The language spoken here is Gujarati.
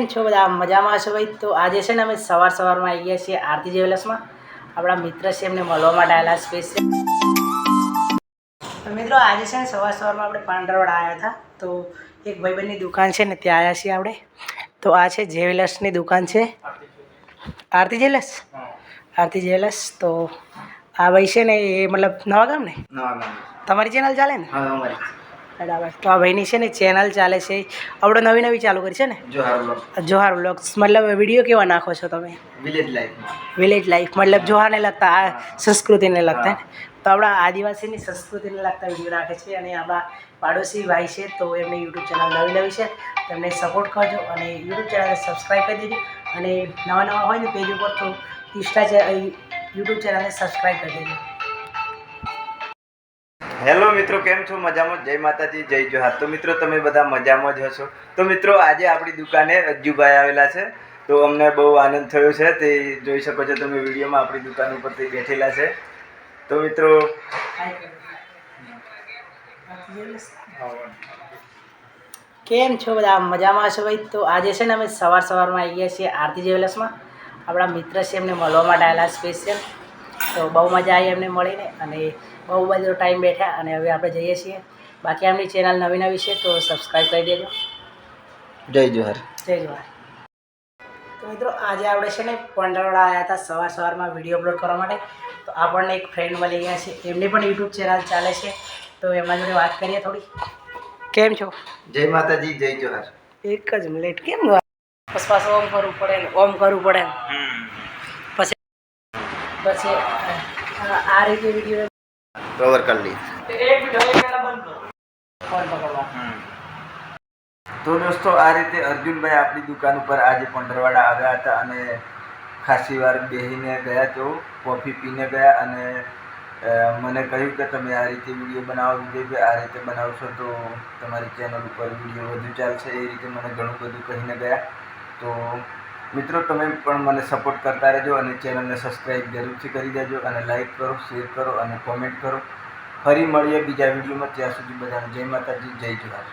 કેમ છો બધા? મજામાં છો ભાઈ? તો આજે છે ને અમે સવાર સવારમાં આવી ગયા છીએ આરતી જ્વેલર્સમાં. આપણા મિત્ર છે એમને મળવા માટે આવેલા તો મિત્રો આજે છે ને સવાર સવારમાં આપણે પાંડરવાડ આવ્યા હતા. તો એક ભાઈબંધની દુકાન છે ને ત્યાં આવ્યા છીએ આપણે. તો આ છે જ્વેલર્સની દુકાન છે. આરતી જ્વેલર્સ? આરતી જ્વેલર્સ. તો આ ભાઈ છે ને એ મતલબ નવા ગામ ને નવા ગામ તમારી ચેનલ ચાલે ને? બરાબર. તો આ ભાઈની છે ને ચેનલ ચાલે છે. આપણે નવી નવી ચાલુ કરી છે ને? જોહાર જોહાર વ્લોગ્સ મતલબ વીડિયો કેવા નાખો છો તમે? વિલેજ લાઈફ વિલેજ લાઈફ મતલબ જોહારને લગતા આ સંસ્કૃતિને લગતા ને? તો આપણા આદિવાસીની સંસ્કૃતિને લગતા વીડિયો રાખે છે અને આપણા પાડોશી ભાઈ છે તો એમની યુટ્યુબ ચેનલ નવી નવી છે. તેમને સપોર્ટ કરજો અને યુટ્યુબ ચેનલને સબસ્ક્રાઈબ કરી દેજો. અને નવા નવા હોય ને પેજ ઉપર તો ઇન્સ્ટા યુટ્યુબ ચેનલને સબસ્ક્રાઈબ કરી દેજો. હેલો મિત્રો, કેમ છો? મજામાં? જય માતાજી, જય જોહાર. તો મિત્રો, તમે બધા મજામાં જ હશો? તો મિત્રો, આજે આપણી દુકાને અજ્જુભાઈ આવેલા છે. તો અમને બહુ આનંદ થયો છે. તે જોઈ શકો છો તમે વિડીયોમાં આપણી દુકાન ઉપર બેઠેલા છે. તો મિત્રો, કેમ છો બધા? મજામાં છો ભાઈ? તો આજે છે ને અમે સવાર સવારમાં આવી ગયા છીએ આરતી જ્વેલર્સમાં. આપણા મિત્ર છે એમને મળવા માટે આવેલા સ્પેશિયલ તો બહુ મજા આવી એમને મળીને. અને બહુ બધો ટાઈમ બેઠા અને હવે આપણે જઈએ છીએ. બાકી આમની ચેનલ નવી નવી છે તો સબસ્ક્રાઈબ કરી દેજો. જય જોહર. જય જોહર. તો મિત્રો આજે આપણે છે ને પંડરવાડા આવ્યા હતા સવાર સવારમાં વીડિયો અપલોડ કરવા માટે. તો આપણને એક ફ્રેન્ડ મળી ગયા છે. એમની પણ યુટ્યુબ ચેનલ ચાલે છે. તો એમના જોડે વાત કરીએ થોડી. કેમ છો? જય માતાજી જય જોહર. એક જ મિનિટ કેમ બસ પાછું ઓમ કરવું પડે ને ઓમ કરવું પડે ને. પછી પછી આ- આ રીતે વીડિયો કવર કરી. લી ફોન તો દોસ્તો આ રીતે અર્જુનભાઈ આપણી દુકાન ઉપર આજે પંડરવાડા આવ્યા હતા અને ખાસી વાર બેસીને ગયા તો કોફી પીને ગયા અને મને કહ્યું કે તમે આ રીતે વીડિયો બનાવો વિજયભાઈ આ રીતે બનાવશો તો તમારી ચેનલ ઉપર વીડિયો વધુ ચાલશે એ રીતે મને ઘણું બધું કહીને ગયા. તો મિત્રો, તમે પણ મને સપોર્ટ કરતા રહેજો અને ચેનલને સબસ્ક્રાઈબ જરૂરથી કરી દેજો અને લાઈક કરો શેર કરો અને કોમેન્ટ કરો. ફરી મળીએ બીજા વિડીયોમાં ત્યાં સુધી બધાને જય માતાજી, જય જોહાર